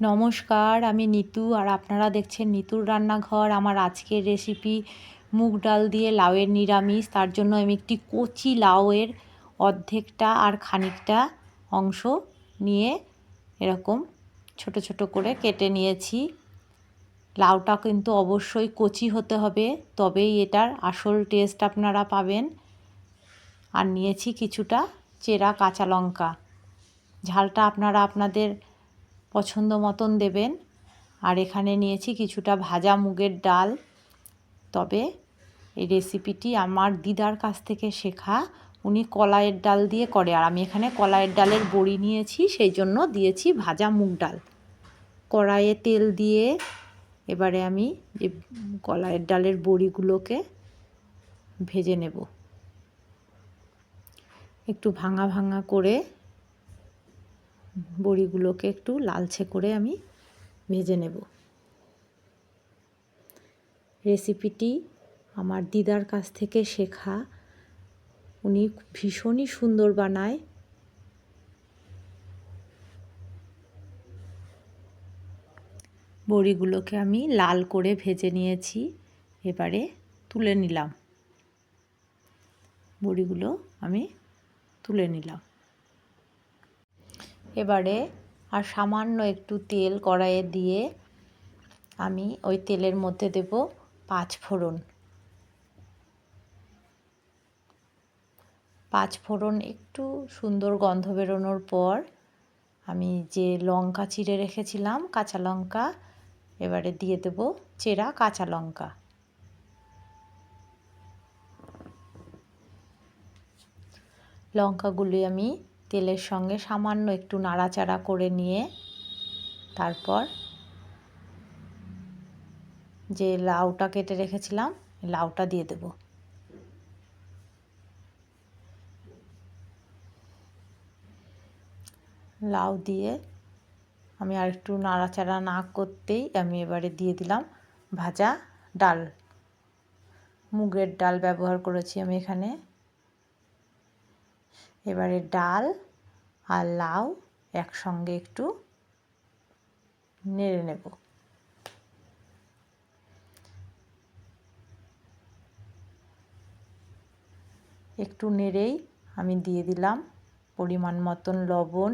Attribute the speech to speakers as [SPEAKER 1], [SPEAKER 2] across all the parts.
[SPEAKER 1] নমস্কার, আমি নিতু আর আপনারা দেখছেন নিতুর রান্নাঘর। আমার আজকের রেসিপি মুগ ডাল দিয়ে লাউয়ের নিরামিষ। তার জন্য আমি একটি কচি লাউয়ের অর্ধেকটা আর খানিকটা অংশ নিয়ে এরকম ছোট ছোট করে কেটে নিয়েছি। লাউটা কিন্তু অবশ্যই কচি হতে হবে, তবেই এটার আসল টেস্ট আপনারা পাবেন। আর নিয়েছি কিছুটা চেরা কাঁচা লঙ্কা। ঝালটা আপনারা আপনাদের পছন্দ মতন দেবেন। আর এখানে নিয়েছি কিছুটা ভাজা মুগের ডাল। তবে এই রেসিপিটি আমার দিদার কাছ থেকে শেখা। উনি কলাইয়ের ডাল দিয়ে করে। আর আমি এখানে কলাইয়ের ডালের বড়ি নিয়েছি, সেই জন্য দিয়েছি ভাজা মুগ ডাল। কড়াইয়ে তেল দিয়ে এবারে আমি যে কলাইয়ের ডালের বড়িগুলোকে ভেজে নেব। একটু ভাঙা ভাঙা করে বড়িগুলোকে একটু লালচে করে আমি ভেজে নেব। রেসিপিটি আমার দিদার কাছ থেকে শেখা। উনি ভীষণই সুন্দর বানায়। বড়িগুলোকে আমি লাল করে ভেজে নিয়েছি, এবারে তুলে নিলাম। বড়িগুলো আমি তুলে নিলাম। এবারে আর সামান্য একটু তেল কড়াইয়ে দিয়ে আমি ওই তেলের মধ্যে দেব পাঁচ ফোড়ন। পাঁচ ফোড়ন একটু সুন্দর গন্ধ বেরোনোর পর আমি যে লঙ্কা চিড়ে রেখেছিলাম, কাঁচা লঙ্কা, এবারে দিয়ে দেব চেরা কাঁচা লঙ্কা। লঙ্কাগুলি আমি তেলের সঙ্গে সামান্য একটু নাড়াচাড়া করে নিয়ে তারপর যে লাউটা কেটে রেখেছিলাম লাউটা দিয়ে দেব। লাউ দিয়ে আমি আর একটু নাড়াচাড়া না করতেই আমি এবারে দিয়ে দিলাম ভাজা ডাল। মুগের ডাল ব্যবহার করেছি আমি এখানে। এবারে ডাল আর লাউ একসঙ্গে একটু নেড়ে নেব। একটু নেড়েই আমি দিয়ে দিলাম পরিমাণ মতন লবণ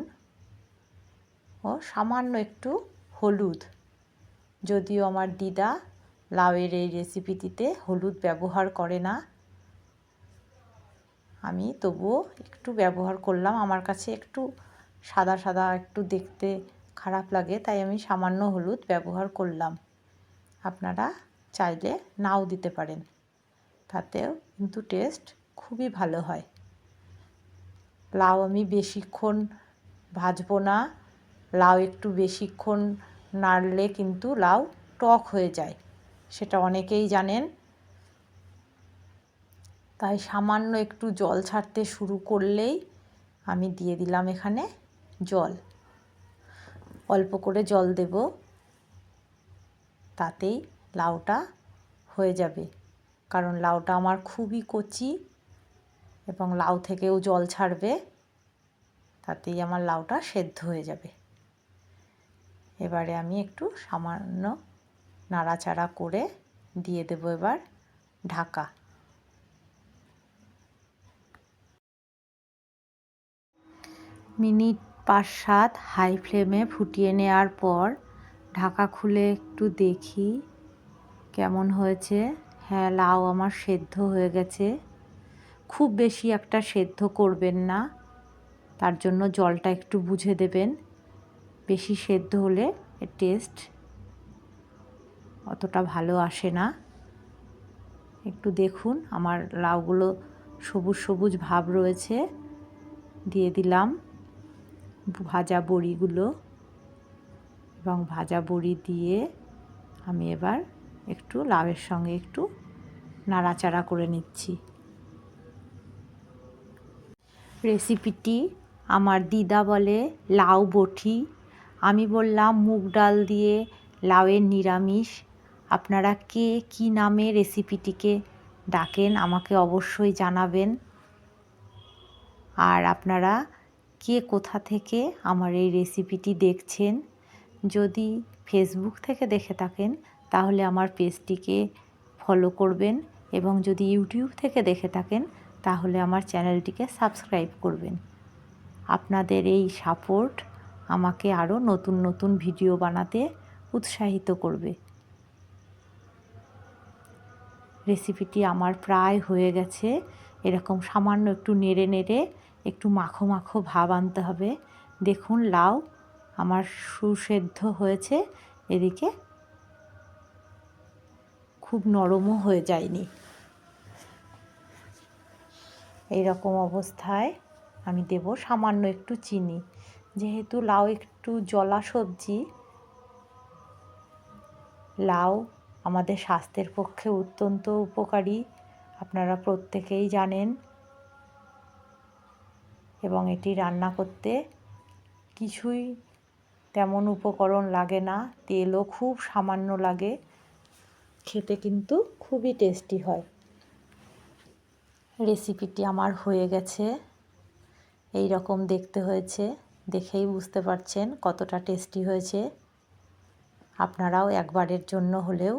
[SPEAKER 1] ও সামান্য একটু হলুদ। যদিও আমার দিদা লাউয়ের এই রেসিপিটিতে হলুদ ব্যবহার করে না আমি তবুও একটু ব্যবহার করলাম। আমার কাছে একটু সাদা সাদা, একটু দেখতে খারাপ লাগে, তাই আমি সামান্য হলুদ ব্যবহার করলাম। আপনারা চাইলে নাও দিতে পারেন। তাতেও কিন্তু টেস্ট খুবই ভালো হয়। লাউ আমি বেশিক্ষণ ভাজবো না। লাউ একটু বেশিক্ষণ নাড়লে কিন্তু লাউ টক হয়ে যায়। সেটা অনেকেই জানেন। তাই সামান্য একটু জল ছাড়তে শুরু করলেই আমি দিয়ে দিলাম এখানে জল। অল্প করে জল দেব। তাতেই লাউটা হয়ে যাবে। কারণ লাউটা আমার খুবই কচি এবং লাউ থেকেও জল ছাড়বে। তাতেই আমার লাউটা সেদ্ধ হয়ে যাবে। এবারে আমি একটু সামান্য নাড়াচাড়া করে দিয়ে দেবো এবার ঢাকা। মিনিট পাঁচ সাত হাই ফ্লেমে ফুটিয়ে নেওয়ার পর ঢাকা খুলে একটু দেখি কেমন হয়েছে। হ্যাঁ লাউ আমার সেদ্ধ হয়ে গেছে। খুব বেশি একটা সেদ্ধ করবেন না, তার জন্য জলটা একটু বুঝে দেবেন। বেশি সেদ্ধ হলে টেস্ট অতটা ভালো আসে না। একটু দেখুন, আমার লাউগুলো সবুজ সবুজ ভাব রয়েছে, দিয়ে দিলাম। ভাজা বড়িগুলো এবং ভাজা বড়ি দিয়ে আমি এবার একটু লাউয়ের সঙ্গে একটু নাড়াচাড়া করে নিচ্ছি। রেসিপিটি আমার দিদা বলে, লাউ বটি আমি বললাম, মুগ ডাল দিয়ে লাউয়ের নিরামিষ। আপনারা কে কি নামে রেসিপিটিকে ডাকেন আমাকে অবশ্যই জানাবেন। আর আপনারা কে কোথা থেকে আমার এই রেসিপিটি দেখছেন, যদি ফেসবুক থেকে দেখে থাকেন, তাহলে আমার পেজটিকে ফলো করবেন এবং যদি ইউটিউব থেকে দেখে থাকেন, তাহলে আমার চ্যানেলটিকে সাবস্ক্রাইব করবেন। আপনাদের এই সাপোর্ট আমাকে আরও নতুন নতুন ভিডিও বানাতে উৎসাহিত করবে। রেসিপিটি আমার প্রায় হয়ে গেছে, এরকম সামান্য একটু নেড়ে নেড়ে একটু মাখো মাখো ভাব আনতে হবে। দেখুন, লাউ আমার সুসেদ্ধ হয়েছে। এদিকে খুব নরমও হয়ে যায়নি। এই রকম অবস্থায় আমি দেব সামান্য একটু চিনি। যেহেতু লাউ একটু জলা সবজি, লাউ আমাদের স্বাস্থ্যের পক্ষে অত্যন্ত উপকারী। আপনারা প্রত্যেকেই জানেন এবং এটি রান্না করতে কিছুই তেমন উপকরণ লাগে না, তেলও খুব সামান্য লাগে, খেতে কিন্তু খুবই টেস্টি হয়। রেসিপিটি আমার হয়ে গেছে এই রকম দেখতে হয়েছে, দেখেই বুঝতে পারছেন কতটা টেস্টি হয়েছে। আপনারাও একবারের জন্য হলেও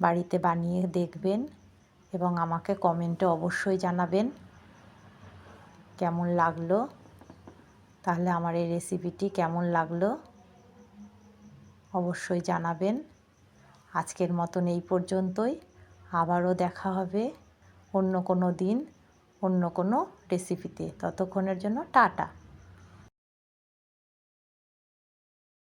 [SPEAKER 1] বাড়িতে বানিয়ে দেখবেন এবং আমাকে কমেন্টে অবশ্যই জানাবেন। কেমন লাগল? তাহলে আমার এই রেসিপিটি কেমন লাগল? অবশ্যই জানাবেন। আজকের মতন এই পর্যন্তই। আবারও দেখা হবে অন্য কোনো দিন, অন্য কোনো রেসিপিতে ততক্ষণের জন্য টাটা।